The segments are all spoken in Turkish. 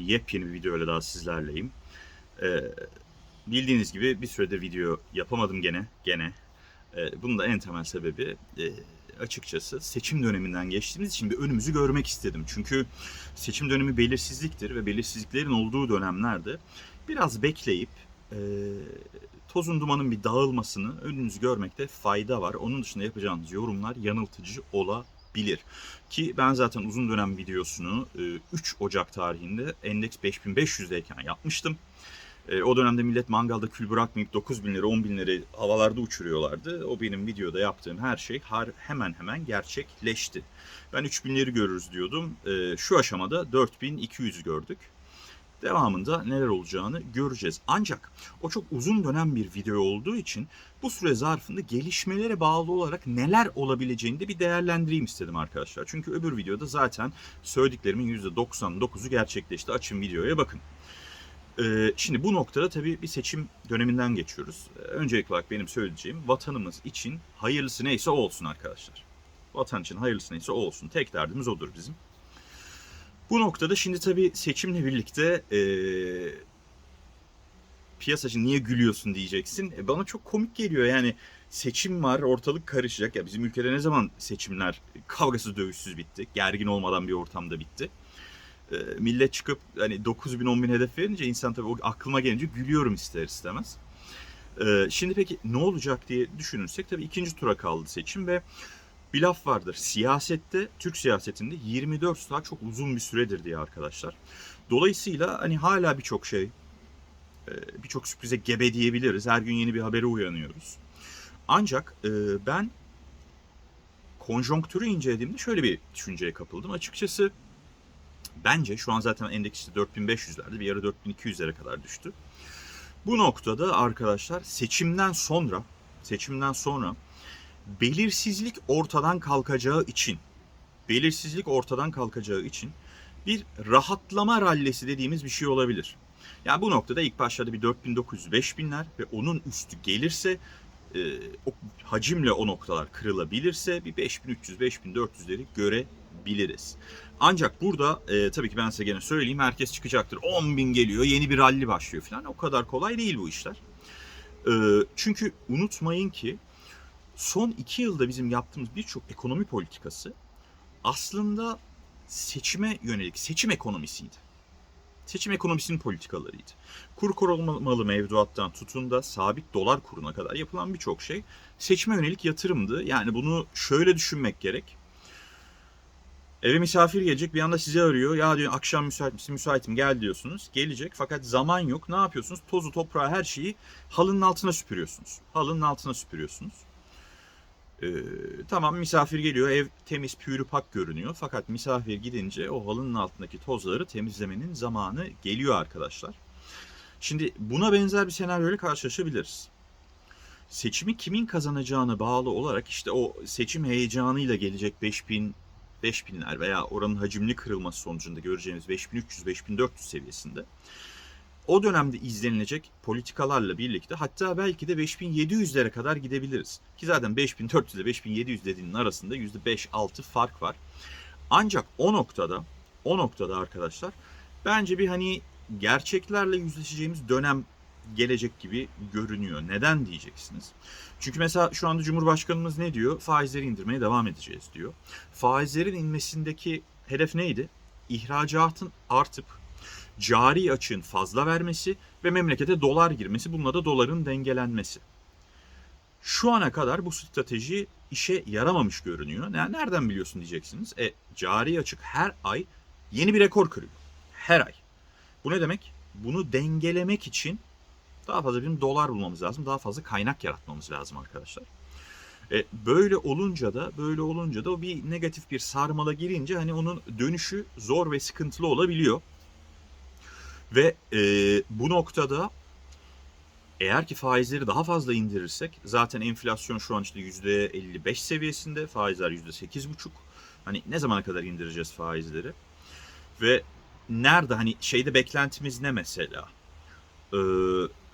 yepyeni bir videoyla daha sizlerleyim. Ee, bildiğiniz gibi bir sürede video yapamadım gene, gene. Ee, bunun da en temel sebebi e, açıkçası seçim döneminden geçtiğimiz için bir önümüzü görmek istedim. Çünkü seçim dönemi belirsizliktir ve belirsizliklerin olduğu dönemlerde biraz bekleyip e, tozun dumanın bir dağılmasını önünüzü görmekte fayda var. Onun dışında yapacağınız yorumlar yanıltıcı olabilir. Ki ben zaten uzun dönem videosunu e, 3 Ocak tarihinde Endeks 5500'deyken yapmıştım. E, O dönemde millet mangalda kül bırakmayıp 9 bin lira 10 bin lira havalarda uçuruyorlardı. O benim videoda yaptığım her şey hemen hemen gerçekleşti. Ben 3 binleri görürüz diyordum. E, Şu aşamada 4200 gördük. Devamında neler olacağını göreceğiz. Ancak o çok uzun dönem bir video olduğu için bu süre zarfında gelişmelere bağlı olarak neler olabileceğini de bir değerlendireyim istedim arkadaşlar. Çünkü öbür videoda zaten söylediklerimin %99'u gerçekleşti. Açın videoya bakın. Ee, şimdi bu noktada tabii bir seçim döneminden geçiyoruz. Ee, Öncelikli olarak benim söyleyeceğim vatanımız için hayırlısı neyse olsun arkadaşlar. Vatan için hayırlısı neyse olsun. Tek derdimiz odur bizim. Bu noktada şimdi tabii seçimle birlikte eee piyasacı niye gülüyorsun diyeceksin. E, bana çok komik geliyor yani seçim var ortalık karışacak. Ya bizim ülkede ne zaman seçimler kavgasız dövüşsüz bitti. Gergin olmadan bir ortamda bitti. E, millet çıkıp hani 9 bin 10 bin hedef verince insan tabii o aklıma gelince gülüyorum ister istemez. E, şimdi peki ne olacak diye düşünürsek tabii ikinci tura kaldı seçim ve bir laf vardır. Siyasette, Türk siyasetinde 24 saat çok uzun bir süredir diye arkadaşlar. Dolayısıyla hani hala birçok şey, e, birçok sürprize gebe diyebiliriz. Her gün yeni bir habere uyanıyoruz. Ancak e, ben konjonktürü incelediğimde şöyle bir düşünceye kapıldım. Açıkçası bence şu an zaten endeks işte 4500'lerde bir ara 4200'lere kadar düştü. Bu noktada arkadaşlar seçimden sonra seçimden sonra belirsizlik ortadan kalkacağı için belirsizlik ortadan kalkacağı için bir rahatlama rallesi dediğimiz bir şey olabilir. Yani bu noktada ilk başlarda bir 4900-5000'ler ve onun üstü gelirse e, o hacimle o noktalar kırılabilirse bir 5300-5400'leri görebiliriz. Ancak burada e, tabii ki ben size gene söyleyeyim herkes çıkacaktır. 10.000 geliyor yeni bir ralli başlıyor falan. O kadar kolay değil bu işler. E, çünkü unutmayın ki son iki yılda bizim yaptığımız birçok ekonomi politikası aslında seçime yönelik seçim ekonomisiydi. Seçim ekonomisinin politikalarıydı. Kur korumalı mevduattan tutun da sabit dolar kuruna kadar yapılan birçok şey seçime yönelik yatırımdı. Yani bunu şöyle düşünmek gerek. Eve misafir gelecek bir anda sizi arıyor. Ya diyor akşam müsait misin? Müsaitim gel diyorsunuz. Gelecek fakat zaman yok. Ne yapıyorsunuz? Tozu toprağı her şeyi halının altına süpürüyorsunuz. Halının altına süpürüyorsunuz. Ee, tamam misafir geliyor ev temiz pürüpak görünüyor fakat misafir gidince o halının altındaki tozları temizlemenin zamanı geliyor arkadaşlar. Şimdi buna benzer bir senaryoyla karşılaşabiliriz. Seçimi kimin kazanacağına bağlı olarak işte o seçim heyecanıyla gelecek 5000 5000'ler veya oranın hacimli kırılması sonucunda göreceğimiz 5300-5400 seviyesinde o dönemde izlenilecek politikalarla birlikte hatta belki de 5700'lere kadar gidebiliriz. Ki zaten 5400 ile 5700 dediğinin arasında %5-6 fark var. Ancak o noktada o noktada arkadaşlar bence bir hani gerçeklerle yüzleşeceğimiz dönem gelecek gibi görünüyor. Neden diyeceksiniz? Çünkü mesela şu anda Cumhurbaşkanımız ne diyor? Faizleri indirmeye devam edeceğiz diyor. Faizlerin inmesindeki hedef neydi? İhracatın artıp cari açığın fazla vermesi ve memlekete dolar girmesi, bununla da doların dengelenmesi. Şu ana kadar bu strateji işe yaramamış görünüyor. Yani nereden biliyorsun diyeceksiniz. E, cari açık her ay yeni bir rekor kırıyor. Her ay. Bu ne demek? Bunu dengelemek için daha fazla bir dolar bulmamız lazım. Daha fazla kaynak yaratmamız lazım arkadaşlar. E, böyle olunca da böyle olunca da o bir negatif bir sarmala girince hani onun dönüşü zor ve sıkıntılı olabiliyor. Ve e, bu noktada eğer ki faizleri daha fazla indirirsek zaten enflasyon şu an işte %55 seviyesinde faizler %8,5. Hani ne zamana kadar indireceğiz faizleri? Ve nerede hani şeyde beklentimiz ne mesela? Ee,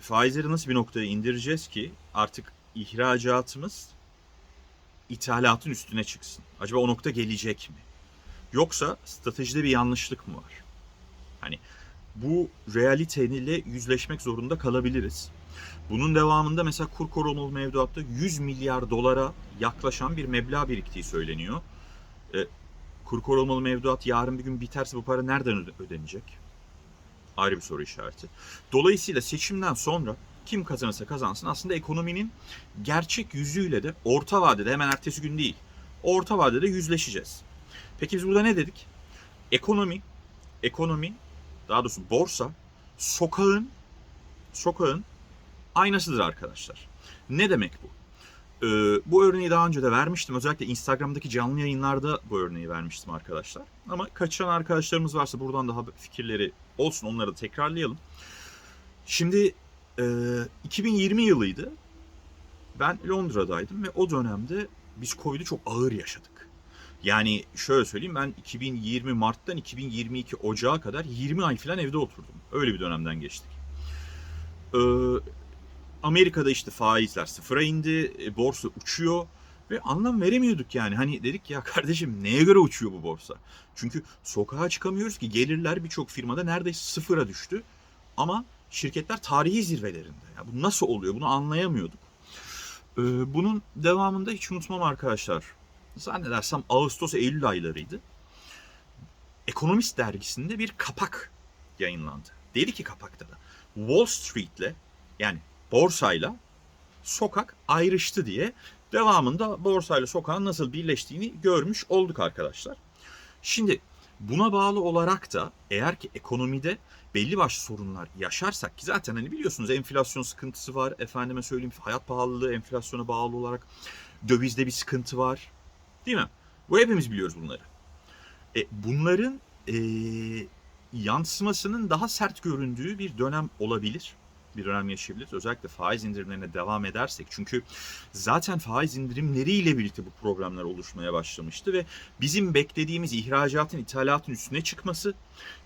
faizleri nasıl bir noktaya indireceğiz ki artık ihracatımız ithalatın üstüne çıksın? Acaba o nokta gelecek mi? Yoksa stratejide bir yanlışlık mı var? Hani bu realiteyle yüzleşmek zorunda kalabiliriz. Bunun devamında mesela kur korumalı mevduatta 100 milyar dolara yaklaşan bir meblağ biriktiği söyleniyor. E, kur korumalı mevduat yarın bir gün biterse bu para nereden öde- ödenecek? Ayrı bir soru işareti. Dolayısıyla seçimden sonra kim kazanırsa kazansın aslında ekonominin gerçek yüzüyle de orta vadede hemen ertesi gün değil. Orta vadede yüzleşeceğiz. Peki biz burada ne dedik? Ekonomi, ekonomi, daha doğrusu borsa sokağın sokağın aynasıdır arkadaşlar. Ne demek bu? Ee, bu örneği daha önce de vermiştim. Özellikle Instagram'daki canlı yayınlarda bu örneği vermiştim arkadaşlar. Ama kaçıran arkadaşlarımız varsa buradan daha fikirleri olsun onları da tekrarlayalım. Şimdi e, 2020 yılıydı. Ben Londra'daydım ve o dönemde biz Covid'i çok ağır yaşadık. Yani şöyle söyleyeyim ben 2020 Mart'tan 2022 Ocağı kadar 20 ay falan evde oturdum. Öyle bir dönemden geçtik. Ee, Amerika'da işte faizler sıfıra indi, e, borsa uçuyor ve anlam veremiyorduk yani. Hani dedik ya kardeşim neye göre uçuyor bu borsa? Çünkü sokağa çıkamıyoruz ki gelirler birçok firmada neredeyse sıfıra düştü. Ama şirketler tarihi zirvelerinde. Ya bu nasıl oluyor? Bunu anlayamıyorduk. Ee, bunun devamında hiç unutmam arkadaşlar. Zannedersem Ağustos-Eylül aylarıydı. Ekonomist dergisinde bir kapak yayınlandı. Dedi ki kapakta da Wall Street'le yani borsayla sokak ayrıştı diye devamında borsayla sokağın nasıl birleştiğini görmüş olduk arkadaşlar. Şimdi buna bağlı olarak da eğer ki ekonomide belli başlı sorunlar yaşarsak ki zaten hani biliyorsunuz enflasyon sıkıntısı var. Efendime söyleyeyim hayat pahalılığı enflasyona bağlı olarak dövizde bir sıkıntı var. Değil mi? Bu hepimiz biliyoruz bunları. E, bunların e, yansımasının daha sert göründüğü bir dönem olabilir. Bir dönem yaşayabiliriz. Özellikle faiz indirimlerine devam edersek. Çünkü zaten faiz indirimleriyle birlikte bu programlar oluşmaya başlamıştı ve bizim beklediğimiz ihracatın ithalatın üstüne çıkması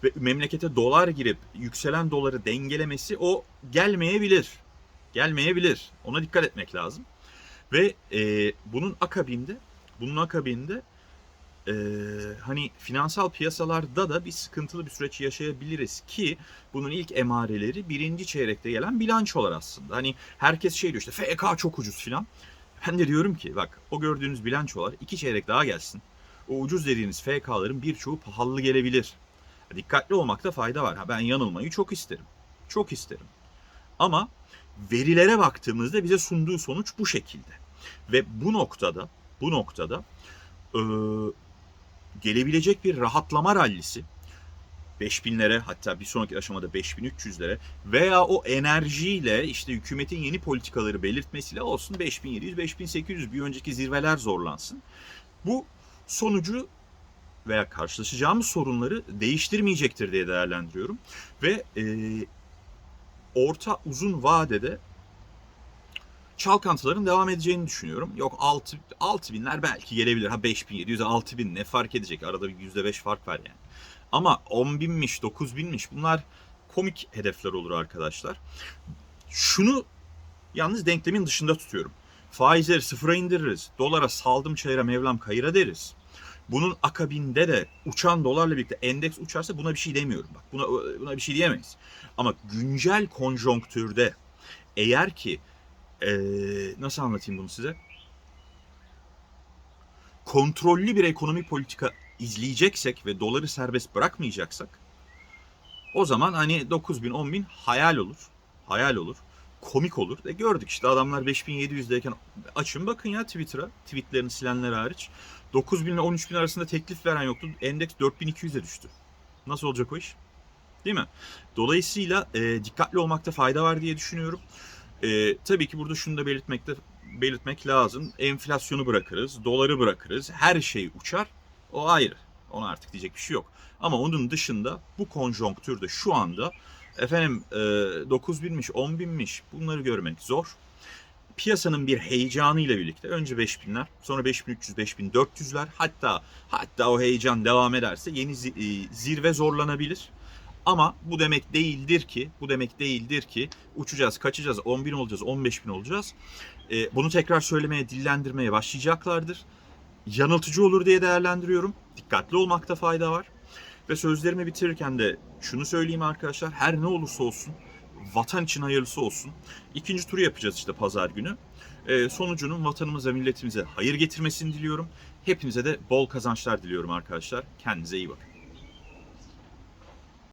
ve memlekete dolar girip yükselen doları dengelemesi o gelmeyebilir. Gelmeyebilir. Ona dikkat etmek lazım. Ve e, bunun akabinde bunun akabinde e, hani finansal piyasalarda da bir sıkıntılı bir süreç yaşayabiliriz ki bunun ilk emareleri birinci çeyrekte gelen bilançolar aslında. Hani herkes şey diyor işte FK çok ucuz filan. Ben de diyorum ki bak o gördüğünüz bilançolar iki çeyrek daha gelsin. O ucuz dediğiniz FK'ların birçoğu pahalı gelebilir. Dikkatli olmakta fayda var. Ha, ben yanılmayı çok isterim. Çok isterim. Ama verilere baktığımızda bize sunduğu sonuç bu şekilde. Ve bu noktada bu noktada e, gelebilecek bir rahatlama rallisi 5000'lere hatta bir sonraki aşamada 5300'lere veya o enerjiyle işte hükümetin yeni politikaları belirtmesiyle olsun 5700 5800 bir önceki zirveler zorlansın. Bu sonucu veya karşılaşacağımız sorunları değiştirmeyecektir diye değerlendiriyorum. Ve e, orta uzun vadede çalkantıların devam edeceğini düşünüyorum. Yok 6 6000'ler belki gelebilir. Ha 5700 6000 ne fark edecek? Arada bir %5 fark var yani. Ama 10.000'miş, 9.000'miş bunlar komik hedefler olur arkadaşlar. Şunu yalnız denklemin dışında tutuyorum. Faizleri sıfıra indiririz. Dolara saldım çayıra mevlam kayıra deriz. Bunun akabinde de uçan dolarla birlikte endeks uçarsa buna bir şey demiyorum. Bak buna, buna bir şey diyemeyiz. Ama güncel konjonktürde eğer ki ee, nasıl anlatayım bunu size? Kontrollü bir ekonomi politika izleyeceksek ve doları serbest bırakmayacaksak o zaman hani 9 bin 10 bin hayal olur. Hayal olur. Komik olur. E gördük işte adamlar 5700'deyken açın bakın ya Twitter'a. Tweetlerini silenler hariç. 9 bin ile 13 bin arasında teklif veren yoktu. Endeks 4200'e düştü. Nasıl olacak o iş? Değil mi? Dolayısıyla e, dikkatli olmakta fayda var diye düşünüyorum. E, tabii ki burada şunu da belirtmekte belirtmek lazım. Enflasyonu bırakırız, doları bırakırız, her şey uçar. O ayrı. Ona artık diyecek bir şey yok. Ama onun dışında bu konjonktürde şu anda efendim e, 9 binmiş, 10 binmiş bunları görmek zor. Piyasanın bir heyecanı ile birlikte önce 5000'ler, sonra 5300, 5400'ler hatta hatta o heyecan devam ederse yeni e, zirve zorlanabilir. Ama bu demek değildir ki, bu demek değildir ki uçacağız, kaçacağız, 10 bin olacağız, 15 bin olacağız. E, bunu tekrar söylemeye, dillendirmeye başlayacaklardır. Yanıltıcı olur diye değerlendiriyorum. Dikkatli olmakta fayda var. Ve sözlerimi bitirirken de şunu söyleyeyim arkadaşlar. Her ne olursa olsun vatan için hayırlısı olsun. İkinci turu yapacağız işte pazar günü. Ee, sonucunun vatanımıza, milletimize hayır getirmesini diliyorum. Hepinize de bol kazançlar diliyorum arkadaşlar. Kendinize iyi bakın.